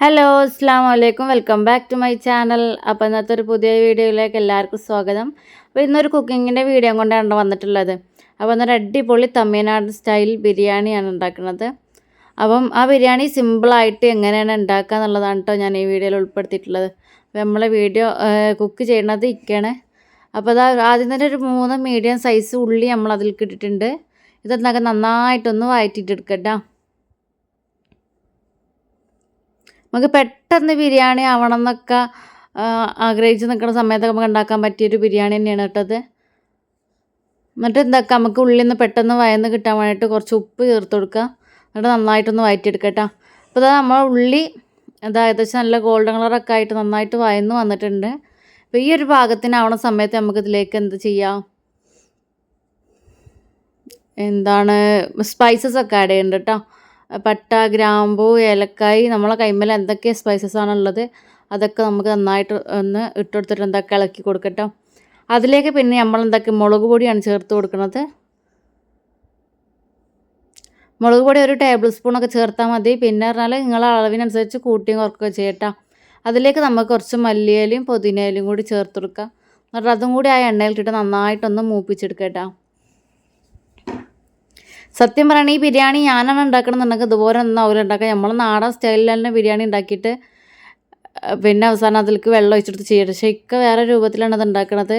Hello അസ്സാം വലൈക്കും welcome back to my channel അപ്പോൾ ഇന്നത്തെ ഒരു പുതിയ വീഡിയോയിലേക്ക് എല്ലാവർക്കും സ്വാഗതം. അപ്പോൾ ഇന്നൊരു കുക്കിങ്ങിന്റെ വീഡിയോ കൊണ്ടാണ് വന്നിട്ടുള്ളത്. അപ്പോൾ ഇന്നൊരു അടിപൊളി തമിഴ്നാട് സ്റ്റൈൽ ബിരിയാണിയാണ് ഉണ്ടാക്കുന്നത്. അപ്പം ആ ബിരിയാണി സിമ്പിളായിട്ട് എങ്ങനെയാണ് ഉണ്ടാക്കുക എന്നുള്ളതാണ് കേട്ടോ ഞാൻ ഈ വീഡിയോയിൽ ഉൾപ്പെടുത്തിയിട്ടുള്ളത്. അപ്പോൾ നമ്മളെ വീഡിയോ കുക്ക് ചെയ്യണത് ഇരിക്കുകയാണ് അപ്പോൾ അതാ ആദ്യം തന്നെ ഒരു മൂന്ന് മീഡിയം സൈസ് ഉള്ളി നമ്മൾ അതിൽ ഇട്ടിട്ടുണ്ട്. ഇതെന്നൊക്കെ നന്നായിട്ടൊന്ന് വഴറ്റിയിട്ടെടുക്കട്ടോ നമുക്ക് പെട്ടെന്ന് ബിരിയാണി ആവണം എന്നൊക്കെ ആഗ്രഹിച്ച് നിൽക്കുന്ന സമയത്തൊക്കെ നമുക്ക് ഉണ്ടാക്കാൻ പറ്റിയൊരു ബിരിയാണി തന്നെയാണ് കേട്ടത് എന്നിട്ട് എന്താക്കുക നമുക്ക് ഉള്ളിൽ നിന്ന് പെട്ടെന്ന് വയന്ന് കിട്ടാൻ വേണ്ടിയിട്ട് കുറച്ച് ഉപ്പ് ചേർത്ത് കൊടുക്കുക. എന്നിട്ട് നന്നായിട്ടൊന്ന് വയറ്റിയെടുക്കട്ടോ അപ്പോൾ ഇതാ നമ്മൾ ഉള്ളി അതായത് ഏകദേശം നല്ല ഗോൾഡൻ കളറൊക്കെ ആയിട്ട് നന്നായിട്ട് വയന്ന് വന്നിട്ടുണ്ട്. അപ്പോൾ ഈ ഒരു പാകത്തിനാവണ സമയത്ത് നമുക്ക് ഇതിലേക്ക് എന്ത് ചെയ്യാം? എന്താണ് സ്പൈസസ് ഒക്കെ ആഡ് ചെയ്യുന്നുണ്ട് കേട്ടോ. പട്ട ഗ്രാമ്പൂ ഏലക്കായ് നമ്മളെ കൈമേൽ എന്തൊക്കെ സ്പൈസസ് ആണുള്ളത് അതൊക്കെ നമുക്ക് നന്നായിട്ട് ഒന്ന് ഇട്ടുകൊടുത്തിട്ട് എന്തൊക്കെ ഇളക്കി കൊടുക്കട്ടോ. അതിലേക്ക് പിന്നെ നമ്മൾ എന്തൊക്കെ മുളക് പൊടിയാണ് ചേർത്ത് കൊടുക്കുന്നത്. മുളക് പൊടി ഒരു ടേബിൾ സ്പൂണൊക്കെ ചേർത്താൽ മതി. പിന്നെ പറഞ്ഞാൽ നിങ്ങളെ അളവിനനുസരിച്ച് കൂട്ടിയും കുറക്കുകയോ ചെയ്യട്ടോ. അതിലേക്ക് നമുക്ക് കുറച്ച് മല്ലിയിലയും പുതിനയിലും കൂടി ചേർത്ത് കൊടുക്കുക എന്നിട്ട് അതും കൂടി ആ എണ്ണയിലിട്ടിട്ട് നന്നായിട്ടൊന്ന് മൂപ്പിച്ചെടുക്കട്ടോ. സത്യം പറയുകയാണെങ്കിൽ ഈ ബിരിയാണി ഞാനാണ് ഉണ്ടാക്കണമെന്നുണ്ടെങ്കിൽ ഇതുപോലെ ഒന്നും അവർ ഉണ്ടാക്കുക നമ്മൾ നാടൻ സ്റ്റൈലിൽ തന്നെ ബിരിയാണി ഉണ്ടാക്കിയിട്ട് പിന്നെ അവസാനം അതിലേക്ക് വെള്ളം ഒഴിച്ചെടുത്ത് ചെയ്യരുത് പക്ഷേ ഇക്ക വേറെ രൂപത്തിലാണ് അത് ഉണ്ടാക്കുന്നത്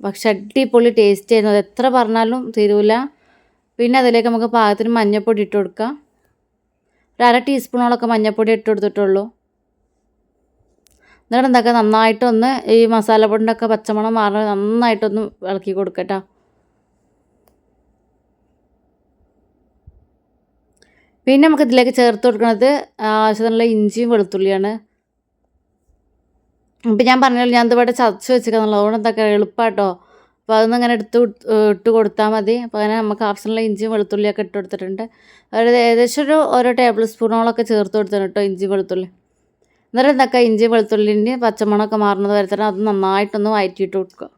പക്ഷെ അടിപൊളി ടേസ്റ്റ് ആയിരുന്നു. അത് എത്ര പറഞ്ഞാലും തീരൂല. പിന്നെ അതിലേക്ക് നമുക്ക് പാകത്തിന് മഞ്ഞൾപ്പൊടി ഇട്ട് കൊടുക്കാം. ഒരു അര ടീസ്പൂണോളൊക്കെ മഞ്ഞൾപ്പൊടി ഇട്ട് കൊടുത്തിട്ടുള്ളൂ. എന്നിട്ട് എന്താക്കുക നന്നായിട്ടൊന്ന് ഈ മസാലപ്പൊടിന്റെ ഒക്കെ പച്ചമണം മാറി നന്നായിട്ടൊന്ന് ഇളക്കി കൊടുക്കട്ടോ പിന്നെ നമുക്ക് ഇതിലേക്ക് ചേർത്ത് കൊടുക്കുന്നത് ആവശ്യത്തിനുള്ള ഇഞ്ചിയും വെളുത്തുള്ളിയാണ്. ഇപ്പം ഞാൻ പറഞ്ഞല്ലോ ഞാൻ ഇതിവിടെ ചതച്ച് വെച്ചിരിക്കുന്നുള്ളൂ. അതുകൊണ്ട് എന്തൊക്കെ എളുപ്പമാട്ടോ അപ്പോൾ അതൊന്നും ഇങ്ങനെ എടുത്ത് ഇട്ട് കൊടുത്താൽ മതി. അപ്പോൾ അങ്ങനെ നമുക്ക് ആവശ്യമുള്ള ഇഞ്ചിയും വെളുത്തുള്ളിയൊക്കെ ഇട്ട് കൊടുത്തിട്ടുണ്ട്. അതായത് ഏകദേശം ഒരു ഓരോ ടേബിൾ സ്പൂണോളൊക്കെ ചേർത്ത് കൊടുത്തിട്ടുണ്ട് കേട്ടോ ഇഞ്ചി വെളുത്തുള്ളി എന്നിട്ട് എന്തൊക്കെ ഇഞ്ചി വെളുത്തുള്ളിന്റെ പച്ചമണമൊക്കെ മാറുന്നത് വരെ തന്നെ അത് നന്നായിട്ടൊന്ന് വയറ്റിയിട്ട് കൊടുക്കുക.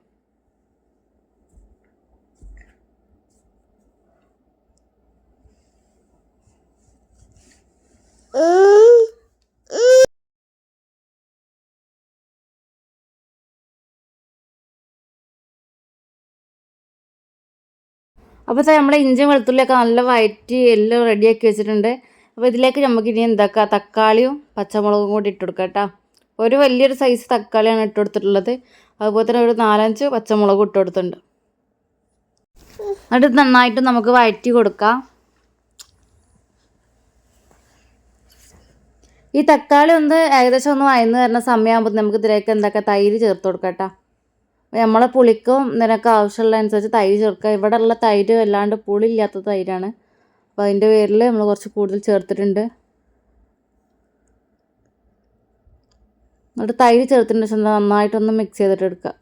അപ്പോൾ നമ്മുടെ ഇഞ്ചിയും വെളുത്തുള്ളിയൊക്കെ നല്ല വയറ്റി എല്ലാം റെഡിയാക്കി വെച്ചിട്ടുണ്ട്. അപ്പോൾ ഇതിലേക്ക് നമുക്ക് ഇനി എന്താക്കുക തക്കാളിയും പച്ചമുളകും കൂടി ഇട്ട് കൊടുക്കാം കേട്ടോ. ഒരു വലിയൊരു സൈസ് തക്കാളിയാണ് ഇട്ട് കൊടുത്തിട്ടുള്ളത്. അതുപോലെ തന്നെ ഒരു നാലഞ്ച് പച്ചമുളകും ഇട്ട് കൊടുത്തിട്ടുണ്ട്. എന്നിട്ട് നന്നായിട്ട് നമുക്ക് വയറ്റി കൊടുക്കാം. ഈ തക്കാളി ഒന്ന് ഏകദേശം ഒന്ന് വയന്ന് വരുന്ന സമയമാകുമ്പോൾ നമുക്ക് ഇതിലേക്ക് എന്തൊക്കെ? തൈര് ചേർത്ത് കൊടുക്കാം കേട്ടോ. നമ്മളെ പുളിക്കും നിനക്ക് ആവശ്യമുള്ള അനുസരിച്ച് തൈര് ചേർക്കുക. ഇവിടെ ഉള്ള തൈര് വല്ലാണ്ട് പുളി ഇല്ലാത്ത തൈരാണ്. അപ്പോൾ അതിന്റെ പേരിൽ നമ്മൾ കുറച്ച് കൂടുതൽ ചേർത്തിട്ടുണ്ട്. എന്നിട്ട് തൈര് ചേർത്തിട്ടുണ്ട് ശേഷം നന്നായിട്ടൊന്ന് മിക്സ് ചെയ്തിട്ട് എടുക്കുക.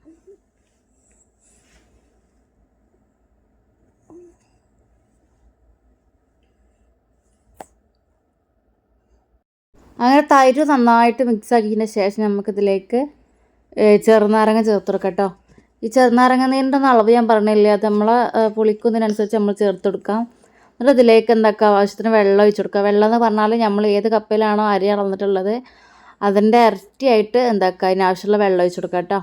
അങ്ങനെ തൈര് നന്നായിട്ട് മിക്സ് ആക്കിയതിന് ശേഷം നമുക്കിതിലേക്ക് ചെറുനാരങ്ങ ചേർത്ത് കേട്ടോ. ഈ ചെറുനാരങ്ങ നീരിന്റെ അളവ് ഞാൻ പറഞ്ഞില്ല അത് നമ്മളെ പുളിക്കുന്നതിനനുസരിച്ച് നമ്മൾ ചേർത്ത് കൊടുക്കാം എന്നിട്ട് ഇതിലേക്ക് എന്താക്കുക ആവശ്യത്തിന് വെള്ളം ഒഴിച്ചു കൊടുക്കുക വെള്ളം എന്ന് പറഞ്ഞാൽ നമ്മൾ ഏത് കപ്പയിലാണോ അരി അളന്നിട്ടുള്ളത് അതിന്റെ ഇരട്ടിയായിട്ട് എന്താക്കുക അതിനാവശ്യമുള്ള വെള്ളം ഒഴിച്ചു കൊടുക്കുക കേട്ടോ.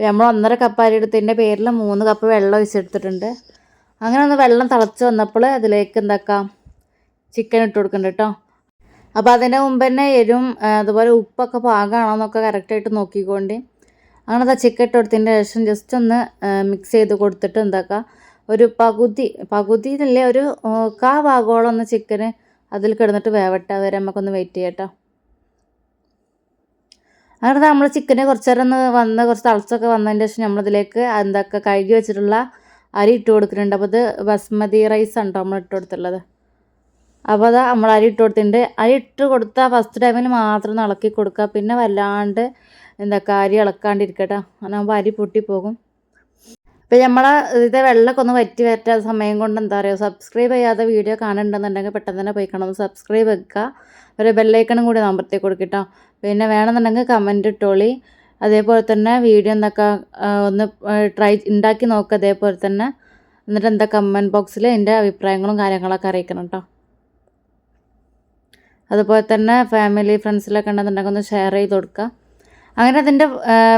നമ്മൾ ഒന്നര കപ്പ് അരി എടുത്തതിന്റെ പേരിൽ മൂന്ന് കപ്പ് വെള്ളം ഒഴിച്ചെടുത്തിട്ടുണ്ട്. അങ്ങനെ ഒന്ന് വെള്ളം തിളച്ച് വന്നപ്പോൾ അതിലേക്ക് എന്താക്കാം ചിക്കൻ ഇട്ട് കൊടുക്കുന്നുണ്ട് കേട്ടോ. അപ്പോൾ അതിന്റെ മുമ്പ് തന്നെ എരും അതുപോലെ ഉപ്പൊക്കെ പാകമാണോ എന്നൊക്കെ കറക്റ്റായിട്ട് നോക്കിക്കൊണ്ട് അങ്ങനെ അത് ചിക്കൻ ഇട്ട് കൊടുത്തതിന്റെ ശേഷം ജസ്റ്റ് ഒന്ന് മിക്സ് ചെയ്ത് കൊടുത്തിട്ട് എന്താക്കുക ഒരു പകുതി പകുതിയിലല്ലേ ഒരു കാ ഭാഗോളം ഒന്ന് ചിക്കന് അതിൽ കിടന്നിട്ട് വേവട്ടെ. അതുവരെ നമുക്കൊന്ന് വെയിറ്റ് ചെയ്യട്ടോ. അങ്ങനെ നമ്മൾ ചിക്കനെ കുറച്ച് നേരം ഒന്ന് വന്ന് കുറച്ച് തളച്ചൊക്കെ വന്നതിന്റെ ശേഷം നമ്മളിതിലേക്ക് എന്തൊക്കെ കഴുകി വെച്ചിട്ടുള്ള അരി ഇട്ട് കൊടുക്കുന്നുണ്ട്. അപ്പോൾ ഇത് ബസ്മതി റൈസ് ആണ് നമ്മൾ ഇട്ട് കൊടുത്തുള്ളത് അപ്പോൾ അതാ നമ്മൾ അരി ഇട്ട് കൊടുത്തിട്ടുണ്ട്. അരി ഇട്ട് കൊടുത്താൽ ഫസ്റ്റ് ടൈമിൽ മാത്രം ഇളക്കി കൊടുക്കുക. പിന്നെ വല്ലാണ്ട് എന്താ കാര്യം ഇളക്കാണ്ടിരിക്കട്ടെ അതാകുമ്പോൾ അരി പൊട്ടിപ്പോകും. അപ്പോൾ നമ്മളെ ഇത് വെള്ളമൊക്കെ ഒന്ന് വറ്റി വറ്റാ സമയം കൊണ്ട് എന്താ പറയുക സബ്സ്ക്രൈബ് ചെയ്യാതെ വീഡിയോ കാണുന്നുണ്ടെന്നുണ്ടെങ്കിൽ പെട്ടെന്ന് തന്നെ പോയി കാണാം സബ്സ്ക്രൈബ് വെക്കുക ഒരു ബെല്ലൈക്കണും കൂടി നമ്പർത്തി കൊടുക്കട്ടോ. പിന്നെ വേണമെന്നുണ്ടെങ്കിൽ കമന്റ് ഇട്ടോളി. അതേപോലെ തന്നെ വീഡിയോ എന്തൊക്കെ ഒന്ന് ട്രൈ ഉണ്ടാക്കി നോക്കുക അതേപോലെ തന്നെ. എന്നിട്ട് എന്താ കമന്റ് ബോക്സിൽ എന്റെ അഭിപ്രായങ്ങളും കാര്യങ്ങളൊക്കെ അറിയിക്കണം കേട്ടോ അതുപോലെ തന്നെ ഫാമിലി ഫ്രണ്ട്സിലൊക്കെ ഉണ്ടെന്നുണ്ടെങ്കിൽ ഒന്ന് ഷെയർ ചെയ്ത് കൊടുക്കുക അങ്ങനെ അതിന്റെ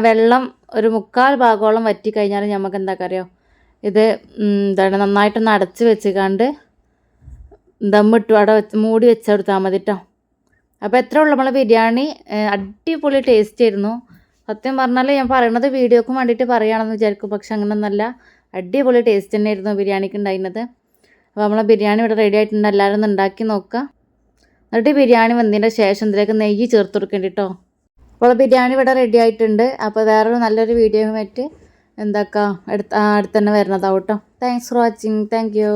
വെള്ളം ഒരു മുക്കാൽ ഭാഗോളം വറ്റി കഴിഞ്ഞാൽ നമുക്ക് എന്താ കറിയോ ഇത് എന്താണ് നന്നായിട്ടൊന്ന് അടച്ച് വെച്ചുകാണ്ട് ദമ്മിട്ടു അവിടെ വെച്ച് മൂടി വെച്ചെടുത്താൽ മതി കേട്ടോ അപ്പോൾ എത്ര ഉള്ളു നമ്മളെ ബിരിയാണി അടിപൊളി ടേസ്റ്റ് ആയിരുന്നു. സത്യം പറഞ്ഞാൽ ഞാൻ പറയണത് വീഡിയോക്ക് വേണ്ടിയിട്ട് പറയുകയാണെന്ന് വിചാരിക്കും. പക്ഷെ അങ്ങനെയൊന്നല്ല അടിപൊളി ടേസ്റ്റ് തന്നെയായിരുന്നു ബിരിയാണിക്ക് ഉണ്ടായിരുന്നത് അപ്പോൾ നമ്മളെ ബിരിയാണി ഇവിടെ റെഡി ആയിട്ടുണ്ട്. എല്ലാവരും ഒന്ന് ഉണ്ടാക്കി നോക്കുക എന്നിട്ട് ബിരിയാണി വന്നതിന്റെ ശേഷം ഇതിലേക്ക് നെയ്യ് ചേർത്ത് കൊടുക്കേണ്ടി കേട്ടോ അപ്പോൾ ബിരിയാണി ഇവിടെ റെഡി ആയിട്ടുണ്ട്. അപ്പോൾ വേറൊരു നല്ലൊരു വീഡിയോയുമായിട്ട് എന്താക്കാം? അടുത്ത അടുത്ത് തന്നെ വരണതാവും കേട്ടോ. Thanks for watching thank you